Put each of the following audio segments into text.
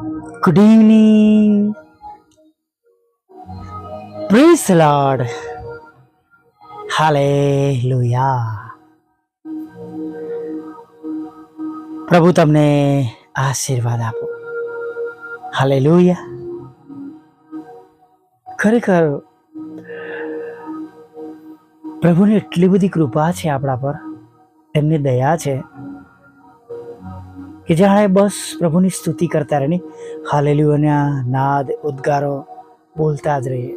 Evening. Praise the Lord. Hallelujah. પ્રભુ તમને આશીર્વાદ આપો હાલેલુયા ખરેખર પ્રભુની એટલી બધી કૃપા છે આપણા પર એમની દયા છે કે જાણે બસ પ્રભુની સ્તુતિ કરતા રહે હાલેલુઓના નાદ, ઉદ્ગારો બોલતા જ રહીએ.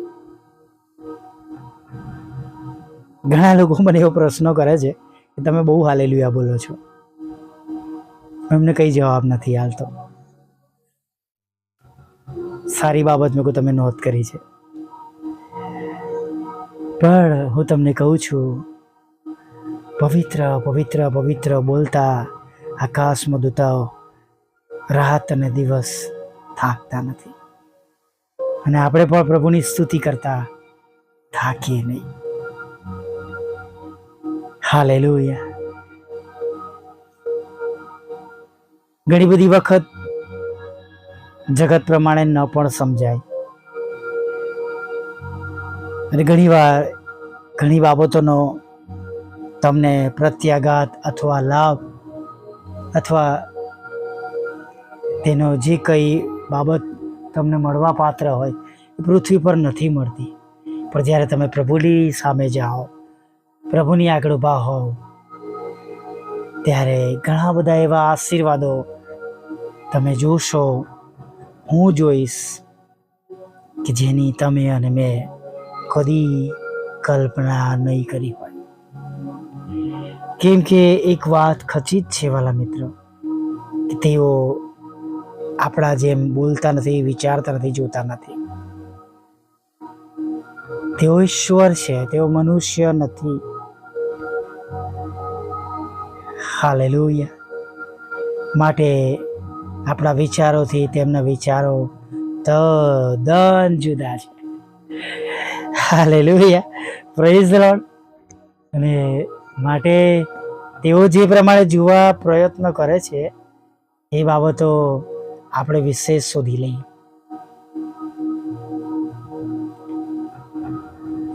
ઘણા લોકો મને એવો પ્રશ્નો કરે છે કે તમે બહુ હાલેલુયા બોલો છો. એમને કંઈ જવાબ નથી હાલતો સારી બાબત મેં તમે નોંધ કરી છે. પણ હું તમને કહું છું, પવિત્ર પવિત્ર પવિત્ર બોલતા આકાશમાં દૂતાઓ રાત અને દિવસ થાકતા નથી. અને આપણે પણ પ્રભુની સ્તુતિ કરતા થાકીએ નહીં. હાલેલુયા. ઘણી બધી વખત જગત પ્રમાણે ન પણ સમજાય. અને ઘણી વાર ઘણી બાબતોનો તમને પ્રત્યાઘાત અથવા લાભ અથવા તેનો જે કંઈ બાબત તમને મળવા પાત્ર હોય, એ પૃથ્વી પર નથી મળતી. પણ જ્યારે તમે પ્રભુની સામે જાઓ, પ્રભુની આગળ ઊભા હોવ, ત્યારે ઘણા બધા એવા આશીર્વાદો તમે જોશો. હું જોઈશ કે જેની તમે અને મેં કદી કલ્પના નહીં કરી કેમ કે એક વાત ખચિત છે વાલા મિત્રો, કે તેઓ આપણા જેમ બોલતા નથી, વિચારતા નથી, જોતા નથી. તેઓ ઈશ્વર છે, તેઓ મનુષ્ય નથી. હાલેલુયા. માટે આપણા વિચારોથી તેમના વિચારો તદ્દન જુદા છે. હાલેલુયા. પ્રેઝ લોર્ડ અને માટે તેઓ જે પ્રમાણે જોવા પ્રયત્ન કરે છે, એ બાબતો આપણે વિશેષ શોધી લઈએ.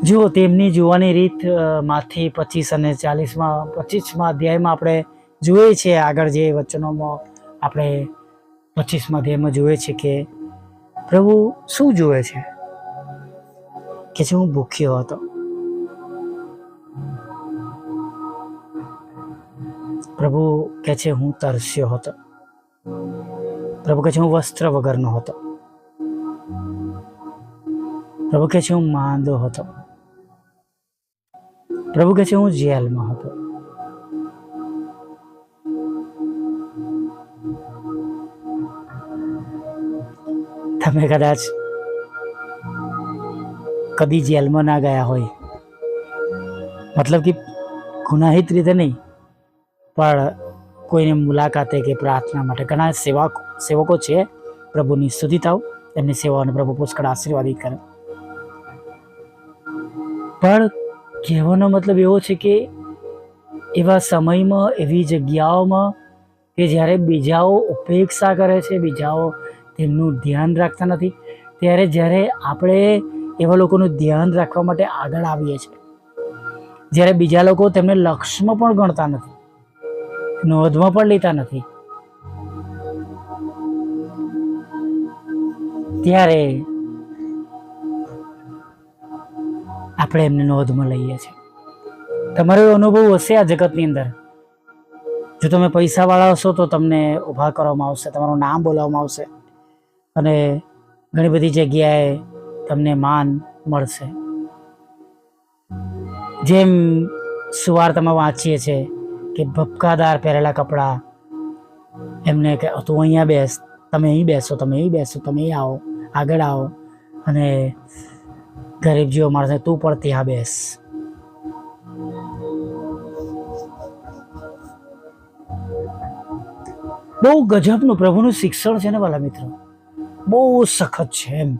જુઓ તેમની જોવાની રીતમાંથી પચીસ અને ચાલીસમાં, પચીસમાં અધ્યાયમાં આપણે જોઈએ છીએ, આગળ જે વચનોમાં આપણે પચીસમાં અધ્યાયમાં જોઈએ છે કે, પ્રભુ શું જુએ છે? કે જે હું ભૂખ્યો હતો. પ્રભુ કહે છે, હું તરસ્યો હતો. પ્રભુ કહે છે, હું વસ્ત્ર વગરનો હતો. પ્રભુ કહે છે, હું માંદો હતો. પ્રભુ કહે છે, હું જેલમાં હતો. તમે કદાચ કદી જેલમાં ના ગયા હોય. મતલબ કે ગુનાહિત રીતે નહીં. પણ કોઈને મુલાકાતે કે પ્રાર્થના માટે. ઘણા સેવા સેવકો છે પ્રભુની સ્તુતિ થાવ, એમની સેવાઓને પ્રભુ પુષ્કળ આશીર્વાદિત કરે. પણ કહેવાનો મતલબ એવો છે કે એવા સમયમાં, એવી જગ્યાઓમાં કે જ્યારે બીજાઓ ઉપેક્ષા કરે છે, બીજાઓ તેમનું ધ્યાન રાખતા નથી, ત્યારે જ્યારે આપણે એવા લોકોનું ધ્યાન રાખવા માટે આગળ આવીએ છીએ. જ્યારે બીજા લોકો તેમને લક્ષ્યમાં પણ ગણતા નથી નોંધમાં પણ લેતા નથી. ત્યારે આપણે એમને નોંધમાં લઈએ છીએ. તમારો અનુભવ હશે આ જગતની અંદર? જો તમે પૈસાવાળા હશો તો તમને ઊભા કરવામાં આવશે, તમારું નામ બોલાવવામાં આવશે અને ઘણી બધી જગ્યાએ તમને માન મળશે. જેમ સુવાર્તામાં વાંચીએ છીએ કે ભપકાદાર પહેરેલા કપડાં. એમને કે, તું અહીંયા બેસ, તમે અહીં બેસો, તમે અહીં બેસો, તમે અહીં આવો, આગળ આવો. અને ગરીબ જેવો માણસ તું પણ ત્યાં બેસ. બહુ ગજબનું, પ્રભુનું શિક્ષણ છે ને વાલા મિત્રો. બહુ સખત છે એમ.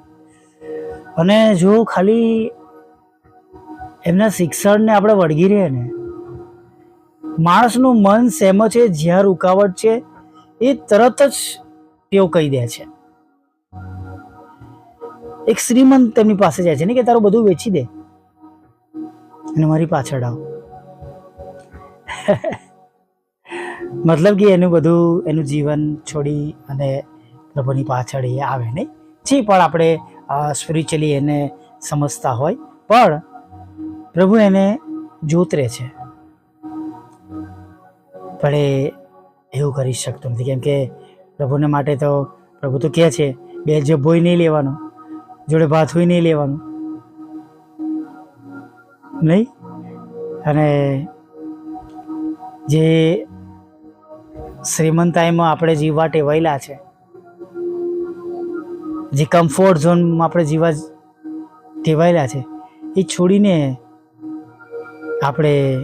અને જો ખાલી એમના શિક્ષણને આપણે વળગી રહીએ ને માણસનું મન સેમ છે, જ્યાં રૂકાવટ છે, એ તરત જ તેઓ કહી દે છે. એક શ્રીમંત તેમની પાસે જાય છે ને કે તારું બધું વેચી દે. અને મારી પાછળ આવ. મતલબ કે એનું બધું, એનું જીવન છોડી અને પ્રભુની પાછળ એ આવે નહીં જે પણ આપણે સ્પિરિચ્યુઅલી એને સમજતા હોય. પણ પ્રભુ એને જોતરે છે. પણ એવું કરી શકતો નથી. કેમ કે પ્રભુને માટે તો પ્રભુ તો કહે છે, બે જભોય નહીં લેવાનો, જોડે ભાથુંય નહીં લેવાનું. નહીં? અને જે શ્રીમંતાઈમાં આપણે જીવવા ટેવાયેલા છે, જે કમ્ફર્ટ ઝોનમાં આપણે જીવવા ટેવાયેલા છે, એ છોડીને આપણે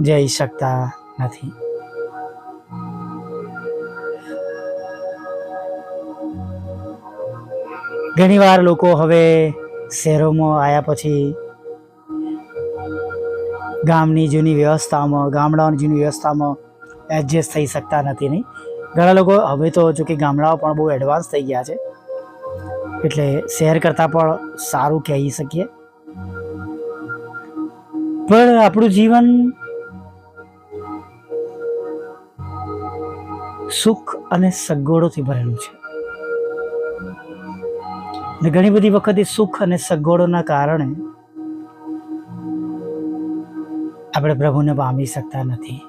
જઈ શકતા નથી. ઘણીવાર લોકો હવે શહેરોમાં આવ્યા પછી ગામની જૂની વ્યવસ્થામાં, ગામડાઓની જૂની વ્યવસ્થામાં એડજસ્ટ થઈ શકતા નથી નહીં. ઘણા લોકો હવે તો જો કે ગામડાઓ પણ બહુ એડવાન્સ થઈ ગયા છે. એટલે શહેર કરતાં પણ સારું કહી શકીએ. પણ આપણું જીવન સુખ અને સગવડોથી ભરેલું છે. ને ઘણી બધી વખત સુખ અને સગવડોના કારણે આપણે પ્રભુને પામી શકતા નથી.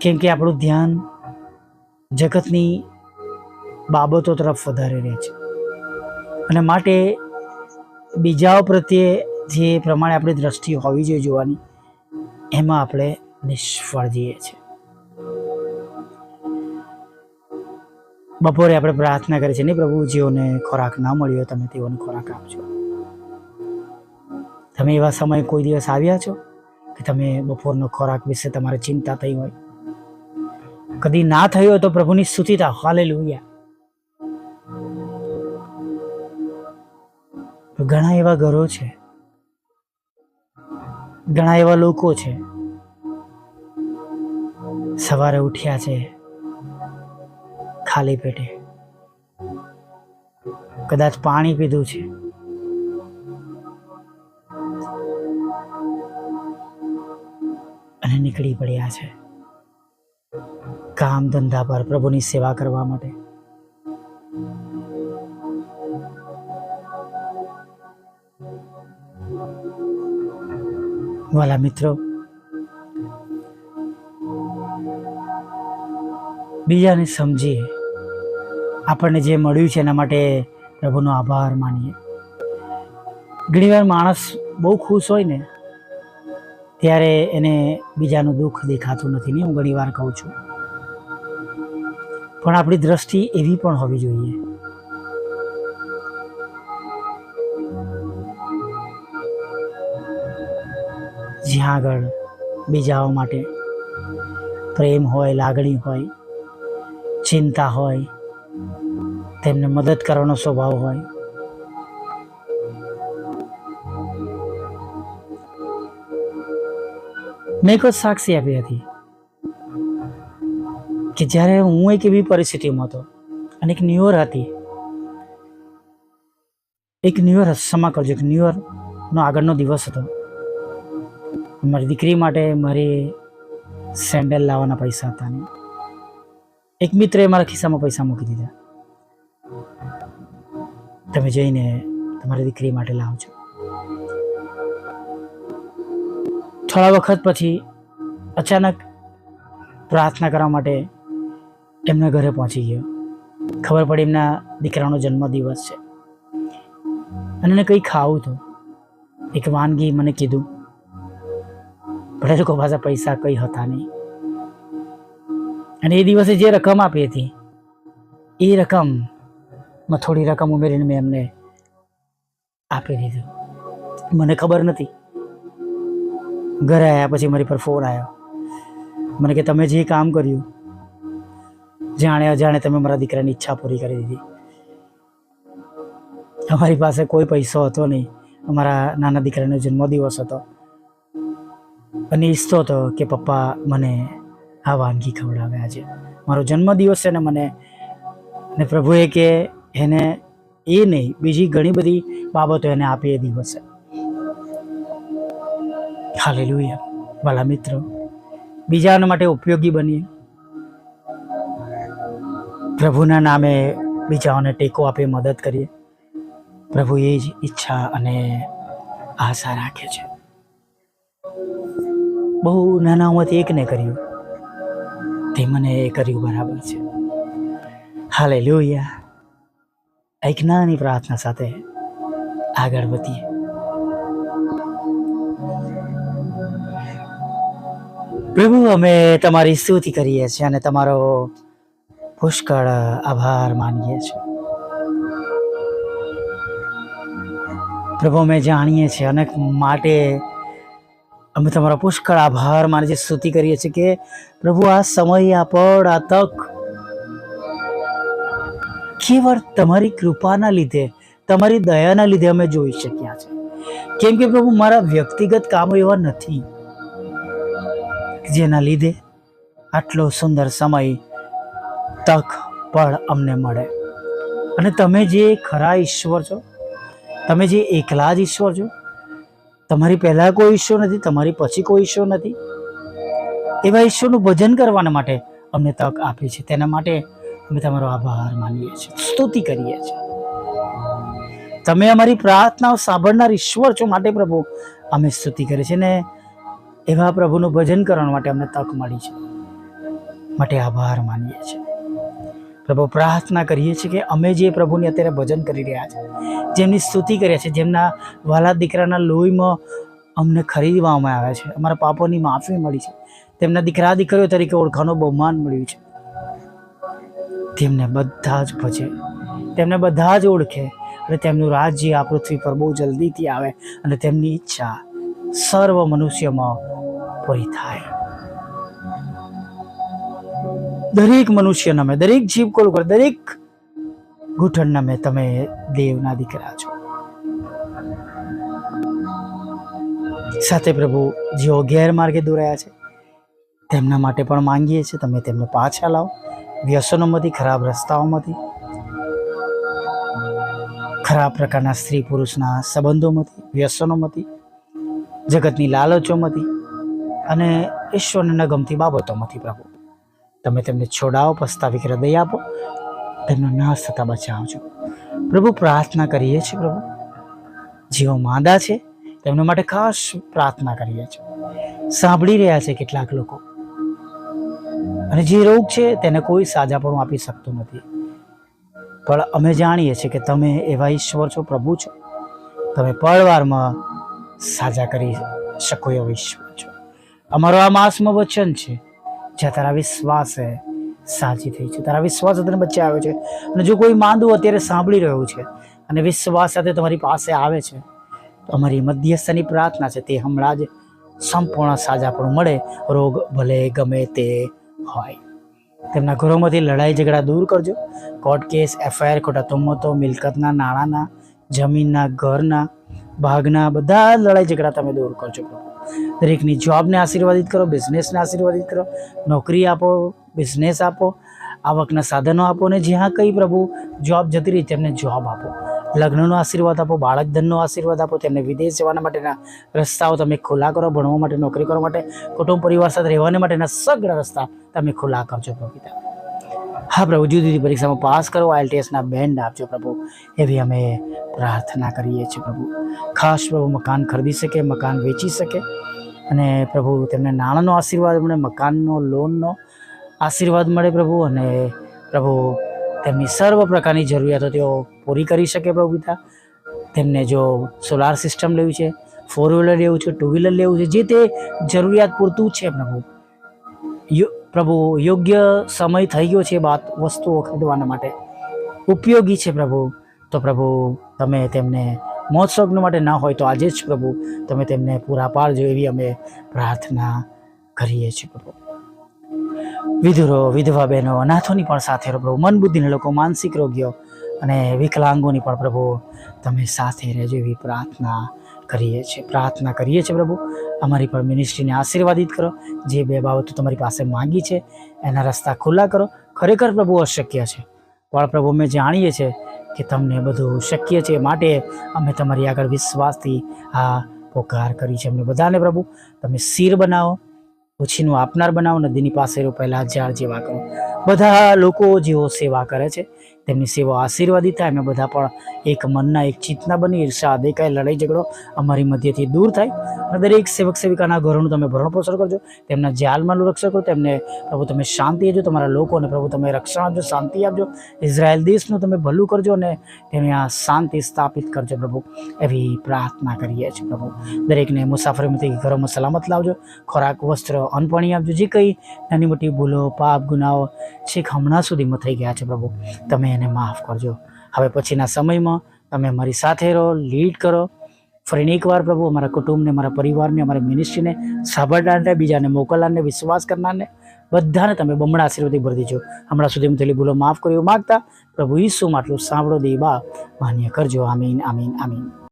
કેમ કે આપણું ધ્યાન જગતની બાબતો તરફ વધારે રહે છે. અને માટે બીજાઓ પ્રત્યે જે પ્રમાણે આપણી દ્રષ્ટિ હોવી જોઈએ જોવાની, એમાં આપણે નિષ્ફળ જઈએ છીએ. બપોરે આપણે પ્રાર્થના કરીએ છીએ નહીં પ્રભુ જેઓને ખોરાક ના મળ્યો તમે તેઓને ખોરાક આપજો. તમે એવા સમય કોઈ દિવસ આવ્યા છો કે તમે બપોરનો ખોરાક વિશે તમારે ચિંતા થઈ હોય? કદી ના થયો હોય તો પ્રભુની સ્તુતિ હાલે હાલે ઘણા એવા ઘરો છે. ઘણા એવા લોકો છે. સવારે ઉઠ્યા છે. ખાલી પેટે. કદાચ પાણી પીધું છે. અને નીકળી પડ્યા છે. કામ ધંધા પર પ્રભુની સેવા કરવા માટે. વાલા મિત્રો, બીજાને સમજીએ. આપણને જે મળ્યું છે એના માટે પ્રભુનો આભાર માનીએ. ઘણીવાર માણસ બહુ ખુશ હોય ને, ત્યારે એને બીજાનું દુઃખ દેખાતું નથી ને, હું ઘણીવાર કહું છું. પણ આપણી દ્રષ્ટિ એવી પણ હોવી જોઈએ. જ્યાં આગળ બીજાઓ માટે પ્રેમ હોય, લાગણી હોય, ચિંતા હોય તેમને મદદ કરવાનો સ્વભાવ હોય. મેં વખત સાક્ષી આપી હતી કે જ્યારે હું એક એવી પરિસ્થિતિમાં હતો અને એક ન્યૂ યર હતી, એક ન્યૂ યર ક્ષમા કરજો, એક ન્યૂ યરનો આગળનો દિવસ હતો. મારી દીકરી માટે મારી સેન્ડલ લાવવાના પૈસા હતા નહીં એક મિત્રે મારા ખિસ્સામાં પૈસા મૂકી દીધા. તમે જઈને તમારી દીકરી માટે લાવજો. થોડા વખત પછી અચાનક પ્રાર્થના કરવા માટે એમના ઘરે પહોંચી ગયો. ખબર પડી એમના દીકરાનો જન્મદિવસ છે. અને એને કંઈ ખાવું હતું. એક વાનગી મને કીધું. પણ એ લોકો પાસે પૈસા કંઈ હતા નહીં. અને એ દિવસે જે રકમ આપી હતી, એ રકમમાં થોડી રકમ ઉમેરીને મેં એમને આપી દીધું. મને ખબર નથી. ઘરે આવ્યા પછી મારી પર ફોન આવ્યો મને કે, તમે જે કામ કર્યું, જાણે અજાણે તમે મારા દીકરાની ઈચ્છા પૂરી કરી દીધી. અમારી પાસે કોઈ પૈસો હતો નહીં. અમારા નાના દીકરાનો જન્મદિવસ હતો. અને ઈચ્છતો હતો કે પપ્પા મને આ વાનગી ખવડાવે આજે મારો જન્મદિવસ છે ને મને ને પ્રભુએ કે એને એ નહીં, બીજી ઘણી બધી બાબતો એને આપી એ દિવસે. હાલેલુયા. વાલા મિત્રો, બીજાના માટે ઉપયોગી બનીએ. પ્રભુના નામે બીજાઓને ટેકો આપી મદદ કરીએ. પ્રભુ એ જ ઈચ્છા અને આશા રાખે છે. બહુ નાના ઉંમરથી એકને કર્યું. તે મને એ કર્યું બરાબર છે. હાલે લોહિયા એક નાની પ્રાર્થના સાથે આગળ વધીએ. પ્રભુ, અમે તમારી સ્તુતિ કરીએ છીએ અને તમારો પુષ્કળ આભાર માનીએ છીએ. પ્રભુ, અમે જાણીએ છીએ અનેક માટે અમે તમારો પુષ્કળ આભાર માની જે સ્તુતિ કરીએ છીએ કે પ્રભુ, આ સમય આ પળ આ તક કેવળ તમારી કૃપાના લીધે, તમારી દયાના લીધે અમે જોઈ શક્યા છે. કેમ કે પ્રભુ, મારા વ્યક્તિગત કામો એવા નથી જેના લીધે આટલો સુંદર સમય તક પળ અમને મળે. અને તમે જે ખરા ઈશ્વર છો, તમે જે એકલા જ ઈશ્વર છો તમારી પહેલાં કોઈ ઈશ્વર નથી, તમારી પછી કોઈ ઈશ્વર નથી. એવા ઈશ્વરનું ભજન કરવાના માટે અમને તક આપી છે. તેના માટે અમે તમારો આભાર માનીએ છીએ. સ્તુતિ કરીએ છીએ. તમે અમારી પ્રાર્થનાઓ સાંભળનાર ઈશ્વર છો માટે પ્રભુ, અમે સ્તુતિ કરીએ છીએ ને એવા પ્રભુનું ભજન કરવા માટે અમને તક મળી છે. માટે આભાર માનીએ છીએ. પ્રભુ, પ્રાર્થના કરીએ છીએ કે અમે જે પ્રભુની અત્યારે ભજન કરી રહ્યા છે, જેમની સ્તુતિ કરીએ છીએ, જેમના વાલા દીકરાના લોહીમાં અમને ખરીદવામાં આવ્યા છે, અમારા પાપોની માફી મળી છે, તેમના દીકરા દીકરીઓ તરીકે ઓળખાનો બહુમાન મળ્યું છે. તેમને બધા જ ભજે, તેમને બધા જ ઓળખે અને તેમનું રાજ્ય આ પૃથ્વી પર બહુ જલ્દીથી આવે અને તેમની ઈચ્છા સર્વ મનુષ્યમાં પૂરી થાય. દરેક મનુષ્ય નામે દરેક જીવ કોલ કર દરેક ઘૂંટણ મે તમે દેવના દીકરા છો. સાથે પ્રભુ જેઓ ગેરમાર્ગે દોરાયા છે, તેમના માટે પણ માંગીએ છીએ, તમે તેમને પાછા લાવો. વ્યસનોમાંથી, ખરાબ રસ્તાઓમાંથી, ખરાબ પ્રકારના સ્ત્રી પુરુષના સંબંધોમાંથી, વ્યસનોમાંથી, જગતની લાલચોમાંથી અને ઈશ્વરને ગમતી બાબતોમાંથી પ્રભુ. તમે તેમને છોડાવો પસ્તાવી હૃદય આપો, તેમનો નાશ થતા બચાવજો. પ્રભુ, પ્રાર્થના કરીએ છીએ પ્રભુ. જેઓ માંદા છે, તેમના માટે ખાસ પ્રાર્થના કરીએ છીએ. સાંભળી રહ્યા છે કેટલાક લોકો. અને જે રોગ છે, તેને કોઈ સાજાપણું આપી શકતું નથી. પણ અમે જાણીએ છીએ કે તમે એવા ઈશ્વર છો, પ્રભુ છો. તમે પળવારમાં સાજા કરી શકો એવા ઈશ્વર છો. અમારો આ માસમાં વચન છે. જ્યાં તારા વિશ્વાસે સાચી થઈ છે. તારા વિશ્વાસ તને બચ્ચે આવ્યો છે. અને જો કોઈ માંદું અત્યારે સાંભળી રહ્યું છે અને વિશ્વાસ સાથે તમારી પાસે આવે છે, તો અમારી મધ્યસ્થની પ્રાર્થના છે તે હમણાં જ સંપૂર્ણ સાજાપણું મળે. રોગ ભલે ગમે તે હોય. તેમના ઘરોમાંથી લડાઈ ઝઘડા દૂર કરજો. કોર્ટ કેસ, એફઆઈઆર ખોટા તોમતો, મિલકતના નાણાંના, જમીનના ઘરના, ભાગના બધા લડાઈ ઝઘડા તમે દૂર કરજો. પ્રભુ દરેકની જોબને આશીર્વાદિત કરો બિઝનેસને આશીર્વાદિત કરો, નોકરી આપો બિઝનેસ આપો, આવકના સાધનો આપો ને જ્યાં કંઈ પ્રભુ જોબ જતી રહી તેમને જોબ આપો. લગ્નનો આશીર્વાદ આપો બાળક ધનનો આશીર્વાદ આપો, તેમને વિદેશ જવાના માટેના રસ્તાઓ તમે ખુલ્લા કરો, ભણવા માટે, નોકરી કરવા માટે, કુટુંબ પરિવાર સાથે રહેવાને માટેના સગળા રસ્તા તમે ખુલ્લા કરજો પ્રભુ પિતા. હા, પ્રભુ, જુદી જુદી પરીક્ષામાં પાસ કરો. આઈએલટીએસના બેન્ડ આપજો, પ્રભુ. એવી અમે પ્રાર્થના કરીએ છીએ, પ્રભુ. ખાસ પ્રભુ, મકાન ખરીદી શકે, મકાન વેચી શકે. અને પ્રભુ, તેમને નાણાંનો આશીર્વાદ મળે, મકાનનો, લોનનો આશીર્વાદ મળે, પ્રભુ. અને પ્રભુ, તેમની સર્વ પ્રકારની જરૂરિયાતો તેઓ પૂરી કરી શકે, પ્રભુ પિતા. તેમને જો સોલાર સિસ્ટમ લેવી છે ફોર વ્હીલર લેવું છે ટુ વ્હીલર લેવું છે, જે તે જરૂરિયાત પૂરતું છે, પ્રભુ. યો- પ્રભુ, યોગ્ય સમય થઈ ગયો છે બાત વસ્તુઓ ખરીદવાના માટે. ઉપયોગી છે પ્રભુ. તો પ્રભુ, તમે તેમને મહોત્સવનું માટે ના હોય તો આજે જ પ્રભુ, તમે તેમને પૂરા પાડજો એવી અમે પ્રાર્થના કરીએ છીએ પ્રભુ. વિધુરો, વિધવા બહેનો, અનાથોની પણ સાથે રહો પ્રભુ. મન બુદ્ધિના લોકો, માનસિક રોગીઓ અને વિકલાંગોની પણ પ્રભુ, તમે સાથે રહેજો એવી પ્રાર્થના કરીએ છીએ, પ્રાર્થના કરીએ છીએ પ્રભુ. અમારી પણ મિનિસ્ટ્રીને આશીર્વાદિત કરો. જે બે બાબતો તમારી પાસે માંગી છે, એના રસ્તા ખુલ્લા કરો. ખરેખર પ્રભુ અશક્ય છે. પણ પ્રભુ, અમે જાણીએ છીએ કે તમને બધું શક્ય છે માટે અમે તમારી આગળ વિશ્વાસથી આ પોકાર કરી છે. અમને બધાને પ્રભુ, તમે શિર બનાવો ઓછીનું આપનાર બનાવો, નદીની પાસે રોપાયેલા ઝાડ જેવા કરો. બધા લોકો જેઓ સેવા કરે છે તેમની સેવા આશીર્વાદિત થાય અમે બધા પણ એક મનના, એક ચિત્તના બની ઈર્ષા દેખાય, લડાઈ ઝઘડો અમારી મધ્યથી દૂર થાય. અને દરેક સેવક, સેવિકાના ઘરોનું તમે ભરણ પોષણ કરજો. તેમના જાલમાંનું રક્ષણ કરો તેમને પ્રભુ તમે શાંતિ આપજો. તમારા લોકોને પ્રભુ તમે રક્ષણ આપજો, શાંતિ આપજો. ઇઝરાયલ દેશનું તમે ભલું કરજો અને તેને આ શાંતિ સ્થાપિત કરજો પ્રભુ. એવી પ્રાર્થના કરીએ છીએ પ્રભુ. દરેકને મુસાફરીમાંથી ઘરોમાં સલામત લાવજો. ખોરાક, વસ્ત્ર અન્ન પાણી આપજો. જે કંઈ નાની મોટી ભૂલો, પાપ, ગુનાઓ છેક હમણાં સુધીમાં થઈ ગયા છે પ્રભુ. તમે એને માફ કરજો. હવે પછીના સમયમાં તમે મારી સાથે રહો લીડ કરો. ફરીને એકવાર પ્રભુ, અમારા કુટુંબને મારા પરિવારને, અમારા મિનિસ્ટ્રીને સાંભળનારને બીજાને મોકલનારને, વિશ્વાસ કરનારને બધાને તમે બમણા આશીર્વાદથી ભરી દેજો. હમણાં સુધી હું થયેલી ભૂલો માફ કર્યો માગતા પ્રભુ ઈસુ માટલું સાંભળો દે બા માન્ય કરજો. આમીન આમીન આમીન.